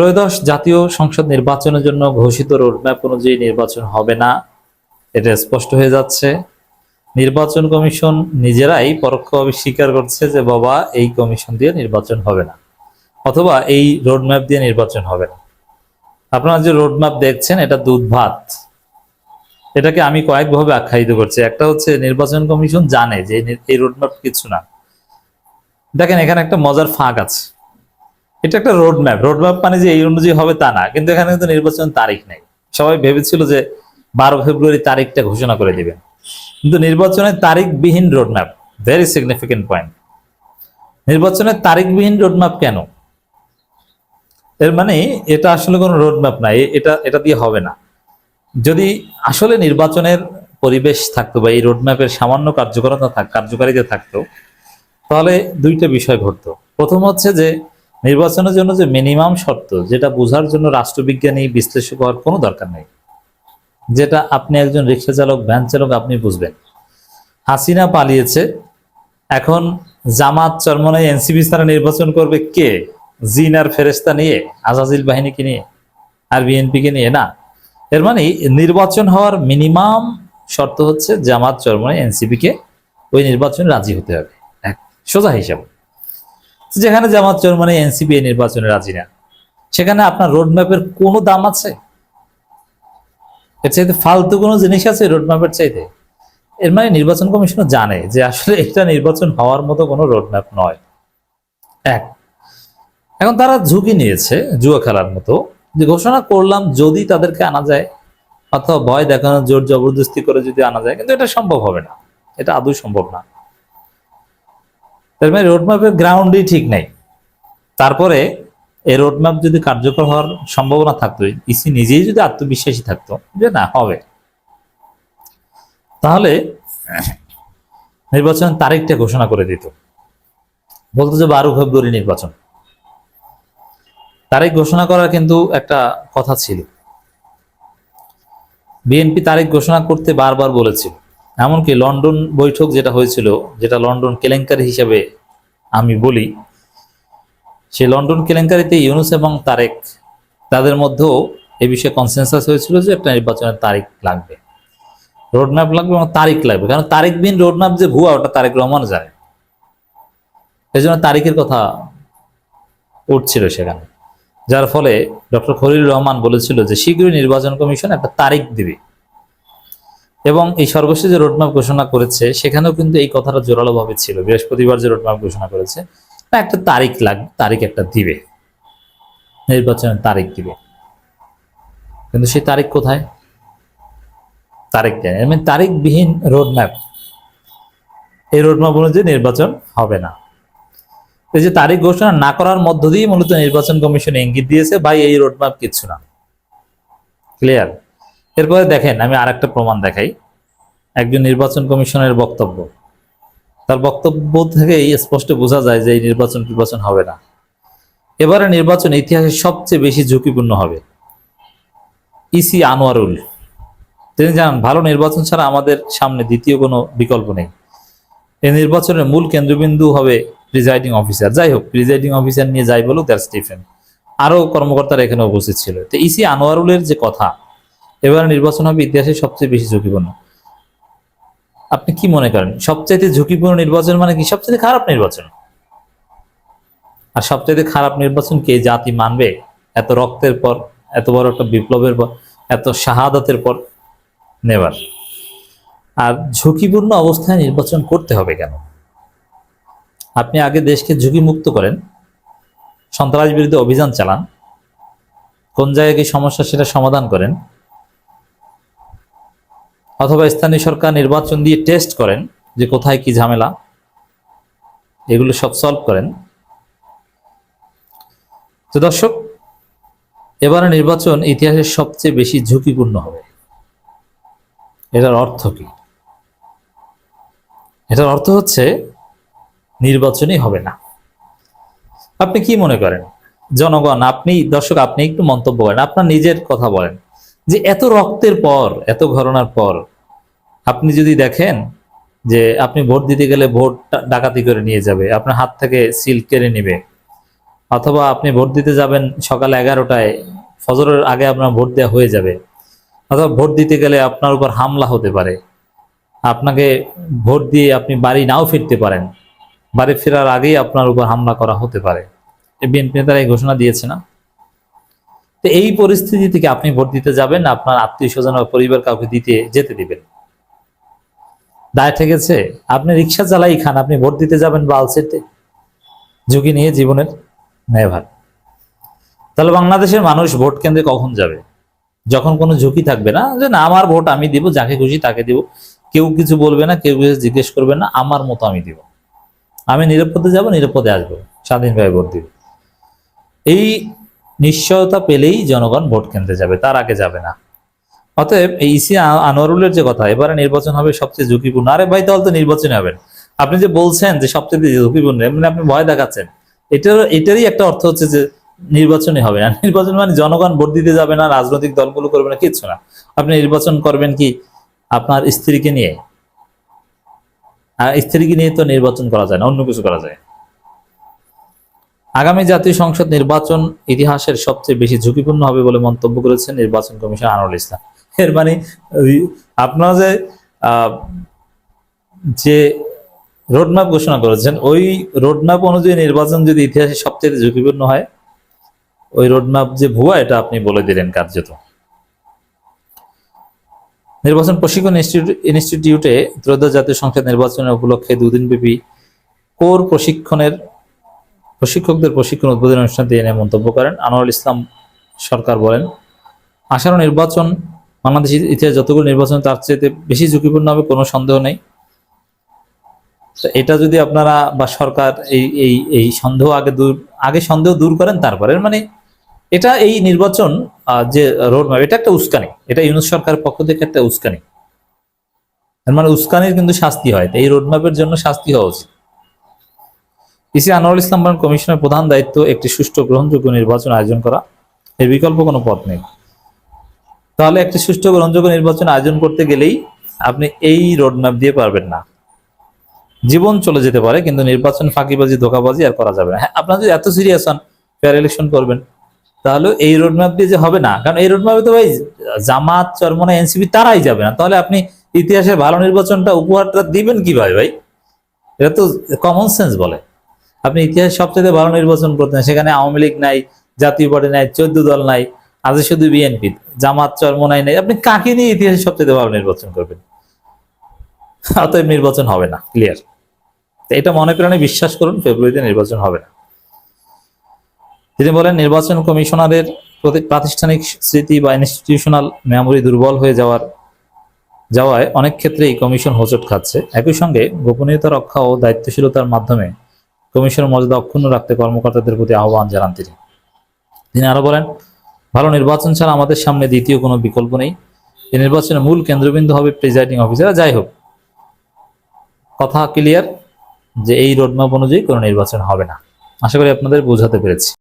ত্রয়োদশ জাতীয় সংসদ নির্বাচনের জন্য ঘোষিত রোডম্যাপ অনুযায়ী নির্বাচন হবে না। এটা স্পষ্ট হয়ে যাচ্ছে। নির্বাচন কমিশন নিজেরাই পরোক্ষভাবে স্বীকার করছে যে বাবা, এই কমিশন দিয়ে নির্বাচন হবে না। অথবা এই রোডম্যাপ দিয়ে নির্বাচন হবে না। আপনারা যে রোডম্যাপ দেখছেন, এটা দুধ ভাত এটাকে আমি কয়েকভাবে আখ্যায়িত করছি। একটা হচ্ছে, নির্বাচন কমিশন জানে যে এই রোডম্যাপ কিছু না। দেখেন, এখানে একটা মজার ফাঁক আছে। এটা একটা রোডম্যাপ রোডম্যাপ মানে যে এই অনুযায়ী হবে তা না। কিন্তু এখানে কিন্তু নির্বাচন তারিখ নেই। সবাই ভেবেছিল যে বারো ফেব্রুয়ারি তারিখটা ঘোষণা করে দিবেন। কিন্তু নির্বাচনের তারিখবিহীন রোডম্যাপ ভেরি সিগনিফিকেন্ট পয়েন্ট নির্বাচনের তারিখবিহীন রোডম্যাপ কেন? এর মানে এটা আসলে কোনো রোডম্যাপ না। এ- এটা এটা দিয়ে হবে না। যদি আসলে নির্বাচনের পরিবেশ থাকতো বা এই রোডম্যাপের সামান্য কার্যকরতা কার্যকারিতা থাকতো, তাহলে দুইটা বিষয় ঘটতো। প্রথম হচ্ছে যে নির্বাচনের জন্য যে মিনিমাম শর্ত, যেটা বোঝার জন্য রাষ্ট্রবিজ্ঞানী, বিশ্লেষক হওয়ার কোনো দরকার নেই। যেটা আপনি একজন রিক্সা চালক, ভ্যান চালক, আপনি বুঝবেন। হাসিনা পালিয়েছে। এখন জামাত চরমনাই এনসিপি তারা নির্বাচন করবে কে? জিন আর ফেরেস্তা নিয়ে, আজাজিল বাহিনীকে নিয়ে, আর বিএনপিকে নিয়ে, না। এর মানে নির্বাচন হওয়ার মিনিমাম শর্ত হচ্ছে জামাত চরমনাই এনসিপি কে ওই নির্বাচনে রাজি হতে হবে। এক সোজা হিসাব। যেখানে জামাত চরমনাই এনসিপি এই নির্বাচনে রাজি না। সেখানে আপনার রোডম্যাপের কোনো দাম আছে? এর চাইতে ফালতু কোনো জিনিস আছে রোডম্যাপের চাইতে? এর মানে নির্বাচন কমিশন জানে যে আসলে এটা নির্বাচন হওয়ার মতো কোনো রোডম্যাপ নয়। এক, এখন তারা ঝুঁকি নিয়েছে জুয়া খেলার মতো। যে ঘোষণা করলাম যদি তাদেরকে আনা যায়, অথবা ভয় দেখানো জোর জবরদস্তি করে যদি আনা যায়, কিন্তু এটা সম্ভব হবে না। এটা আদৌ সম্ভব না। এর মানে রোডম্যাপের গ্রাউন্ডই ঠিক নাই। তারপরে এই রোডম্যাপ যদি কার্যকর হওয়ার সম্ভাবনা থাকতো ইসি নিজেই যদি আত্মবিশ্বাসী থাকতো, যে না, হবে। তাহলে নির্বাচন তারিখটা ঘোষণা করে দিত। বলতো যে বারো ফেব্রুয়ারি নির্বাচন। তারিখ ঘোষণা করার কিন্তু একটা কথা ছিল। বিএনপি তারিখ ঘোষণা করতে বারবার বলেছিল। এমনকি লন্ডন বৈঠক যেটা হয়েছিল, যেটা লন্ডন কেলেঙ্কারি হিসেবে আমি বলি সেই লন্ডন কেলেঙ্কারিতে ইউনুস এবং তারেক তাদের মধ্যেও এ বিষয়ে কনসেনসাস হয়েছিল যে একটা নির্বাচনের তারিখ লাগবে। রোডম্যাপ লাগবে এবং তারিখ লাগবে। কারণ তারিখ বিন রোডম্যাপ যে ভুয়া, ওটা তারেক রহমান জানে। এই জন্য তারিখের কথা উঠছিল সেখানে। যার ফলে ডক্টর খলিল রহমান বলেছিল যে শীঘ্রই নির্বাচন কমিশন একটা তারিখ দিবে। এবং এই সর্বশেষ যে রোডম্যাপ ঘোষণা করেছে, সেখানেও কিন্তু এই কথাটা জোরালোভাবে ছিল। বৃহস্পতিবার যে রোডম্যাপ ঘোষণা করেছে না একটা তারিখ লাগ, তারিখ একটা দিবে। নির্বাচনের তারিখ দিবে। কিন্তু সেই তারিখ কোথায়? তারিখ দেয় মানে তারিখবিহীন রোডম্যাপ এই রোডম্যাপ অনুযায়ী নির্বাচন হবে না। এই যে তারিখ ঘোষণা না করার মধ্য দিয়ে মূলত নির্বাচন কমিশন ইঙ্গিত দিয়েছে, ভাই, এই রোডম্যাপ কিচ্ছু না। ক্লিয়ার এরপরে দেখেন, আমি আরেকটা প্রমাণ দেখাই। একজন নির্বাচন কমিশনের বক্তব্য। তার বক্তব্য থেকেই স্পষ্ট বোঝা যায় যে এই নির্বাচন নির্বাচন হবে না। এবারে নির্বাচন ইতিহাসে সবচেয়ে বেশি ঝুঁকিপূর্ণ হবে। ইসি আনোয়ারুল। তিনি জানান, ভালো নির্বাচন ছাড়া আমাদের সামনে দ্বিতীয় কোনো বিকল্প নেই। এই নির্বাচনের মূল কেন্দ্রবিন্দু হবে প্রিজাইডিং অফিসার। যাই হোক, প্রিজাইডিং অফিসার নিয়ে যাই বলুক, দ্যাটস ডিফারেন্ট। আরও কর্মকর্তারা এখানে উপস্থিত ছিল। তো ইসি আনোয়ারুলের যে কথা এবার নির্বাচন হবে ইতিহাসে সবচেয়ে বেশি ঝুঁকিপূর্ণ। আপনি কি মনে করেন? সবচাইতে ঝুঁকিপূর্ণ নির্বাচন মানে কি? সবচেয়ে খারাপ নির্বাচন। আর সবচাইতে খারাপ নির্বাচন কে জাতি মানবে? এত রক্তের পর, এত বড় একটা বিপ্লবের পর, এত শাহাদাতের পর নেবার। আর ঝুঁকিপূর্ণ অবস্থায় নির্বাচন করতে হবে কেন? আপনি আগে দেশকে ঝুঁকিমুক্ত করেন, সন্ত্রাস বিরুদ্ধে অভিযান চালান, কোন জায়গায় কি সমস্যা সেটা সমাধান করেন অথবা স্থানীয় সরকার নির্বাচন দিয়ে টেস্ট করেন যে কোথায় কি ঝামেলা, এগুলো সব সলভ করেন। তো দর্শক, এবারে নির্বাচন ইতিহাসের সবচেয়ে বেশি ঝুঁকিপূর্ণ হবে। এটার অর্থ কি? এটার অর্থ হচ্ছে নির্বাচনই হবে না। আপনি কি মনে করেন? জনগণ, আপনি, দর্শক, আপনি একটু মন্তব্য করেন, আপনার নিজের কথা বলেন। যে এত রক্তের পর, এত ঘটনার পর, আপনি যদি দেখেন যে আপনি ভোট দিতে গেলে ভোট ডাকাতি করে নিয়ে যাবে, আপনার হাত থেকে সিল কেড়ে নিবে, অথবা আপনি ভোট দিতে যাবেন সকাল এগারোটায়, ফজরের আগে আপনার ভোট দেওয়া হয়ে যাবে, অথবা ভোট দিতে গেলে আপনার উপর হামলা হতে পারে, আপনাকে ভোট দিয়ে আপনি বাড়ি নাও ফিরতে পারেন, বাড়ি ফেরার আগেই আপনার উপর হামলা করা হতে পারে। বিএনপি নেতারা এই ঘোষণা দিয়েছে না? তো এই পরিস্থিতি থেকে আপনি ভোট দিতে যাবেন, আপনার আত্মীয় স্বজন বা পরিবার কাউকে দিতে যেতে দিবেন। দায় ঠেকেছে। আপনি রিক্সা চালাই খান, আপনি ভোট দিতে যাবেন বালসেটে ঝুঁকি নিয়ে জীবনের নেভার। তাহলে বাংলাদেশের মানুষ ভোট কেন্দ্রে কখন যাবে? যখন কোনো ঝুঁকি থাকবে না, যে না, আমার ভোট আমি দিব, যাকে খুশি তাকে দিব। কেউ কিছু বলবে না, কেউ কিছু জিজ্ঞেস করবে না, আমার মতো আমি দিব। আমি নিরাপদে যাব, নিরাপদে আসব, স্বাধীনভাবে ভোট দিব। এই নিশ্চয়তা পেলেই জনগণ ভোট কেন্দ্রে যাবে, তার আগে যাবে না। অতএব এই ইসি আনোয়ারুলের যে কথা, এবারে নির্বাচন হবে সবচেয়ে ঝুঁকিপূর্ণ। আরে ভাই তাহলে তো নির্বাচন হবেন আপনি যে বলছেন যে সবচেয়ে ঝুঁকিপূর্ণ মানে আপনি ভয় দেখাচ্ছেন। এটার, এটারই একটা অর্থ হচ্ছে যে নির্বাচনই হবে। না নির্বাচন মানে জনগণ ভোট দিতে যাবে না, রাজনৈতিক দলগুলো করবে না, কিচ্ছু না। আপনি নির্বাচন করবেন কি আপনার স্ত্রীকে নিয়ে? আর স্ত্রীকে নিয়ে তো নির্বাচন করা যায় না, অন্য কিছু করা যায়। আগামী জাতীয় সংসদ নির্বাচন ইতিহাসের সবচেয়ে বেশি ঝুঁকিপূর্ণ হবে বলে মন্তব্য করেছেন নির্বাচন কমিশন আনোয়ার ইসলাম। এর মানে আপনারা যে যে রোডম্যাপ ঘোষণা করেছেন, ওই রোডম্যাপ অনুযায়ী নির্বাচন যদি ইতিহাসে সবচেয়ে ঝুঁকিপূর্ণ হয়, ওই রোডম্যাপ যে ভুয়া, এটা আপনি বলে দিলেন কার্যত। নির্বাচন প্রশিক্ষণ ইনস্টিটিউট- ত্রয়োদশ জাতীয় সংসদ নির্বাচনের উপলক্ষে দুদিন ব্যাপী কোর প্রশিক্ষণের প্রশিক্ষকদের প্রশিক্ষণ উদ্বোধন অনুষ্ঠান এনে মন্তব্য করেন। আনোয়ারুল ইসলাম সরকার বলেন আসারও নির্বাচন বাংলাদেশের ইতিহাস যতগুলো নির্বাচন, তার চেয়ে বেশি ঝুঁকিপূর্ণ হবে, কোনো সন্দেহ নেই। এটা যদি আপনারা বা সরকার এই এই এই সন্দেহ আগে দূর, আগে সন্দেহ দূর করেন, তারপরে মানে এটা এই নির্বাচন যে রোডম্যাপ এটা একটা উস্কানি। এটা ইউনুস সরকারের পক্ষ থেকে একটা উস্কানি। মানে উস্কানির কিন্তু শাস্তি হয়। এই রোডম্যাপের জন্য শাস্তি হওয়া উচিত। ইসি আনোয়ারুল ইসলাম বলেন, কমিশনের প্রধান দায়িত্ব একটি সুষ্ঠু গ্রহণযোগ্য নির্বাচন আয়োজন করা। এর বিকল্প কোনো পথ নেই। তাহলে একটি সুষ্ঠু গ্রহণযোগ্য নির্বাচন আয়োজন করতে গেলেই আপনি এই রোডম্যাপ দিয়ে পারবেন না। জীবন চলে যেতে পারে, কিন্তু নির্বাচন ফাঁকিবাজি, ধোকাবাজি আর করা যাবে না। হ্যাঁ আপনারা যদি এত সিরিয়াস হন ফেয়ার ইলেকশন করবেন, তাহলে এই রোডম্যাপ দিয়ে যে হবে না। কারণ এই রোডম্যাপে তো ভাই জামাত চরমনা এনসিপি তারাই যাবে না। তাহলে আপনি ইতিহাসের ভালো নির্বাচনটা উপহারটা দিবেন কীভাবে ভাই? এটা তো কমন সেন্স বলে। আপনি ইতিহাস সবচেয়ে ভালো নির্বাচন করতেন সেখানে আওয়ামী লীগ নাই, জাতীয় পার্টি নাই, চোদ্দ দল নাই, আজ শুধু বিএনপি, জামাত, চরমনাই নাই। আপনি কাকে নিয়ে ইতিহাসে সবচেয়ে ভালো নির্বাচন করবেন? অতএব নির্বাচন হবে না ক্লিয়ার এটা মনে প্রাণে বিশ্বাস করুন, ফেব্রুয়ারিতে নির্বাচন হবে না। তিনি বলেন, নির্বাচন কমিশনারের প্রতি প্রাতিষ্ঠানিক স্মৃতি বা ইনস্টিটিউশনাল মেমোরি দুর্বল হয়ে যাওয়ার, যাওয়ায় অনেক ক্ষেত্রেই কমিশন হোঁচট খাচ্ছে। একই সঙ্গে গোপনীয়তা রক্ষা ও দায়িত্বশীলতার মাধ্যমে কমিশনের মর্যাদা অক্ষুণ্ণ রাখতে কর্মকর্তাদের প্রতি আহ্বান জানান তিনি। তিনি আরও বলেন, ভালো নির্বাচন ছাড়া আমাদের সামনে দ্বিতীয় কোনো বিকল্প নেই। এই নির্বাচনের মূল কেন্দ্রবিন্দু হবে প্রিজাইডিং অফিসার। যাই হোক, কথা ক্লিয়ার যে এই রোডম্যাপ অনুযায়ী কোনো নির্বাচন হবে না। আশা করি আপনাদের বোঝাতে পেরেছি।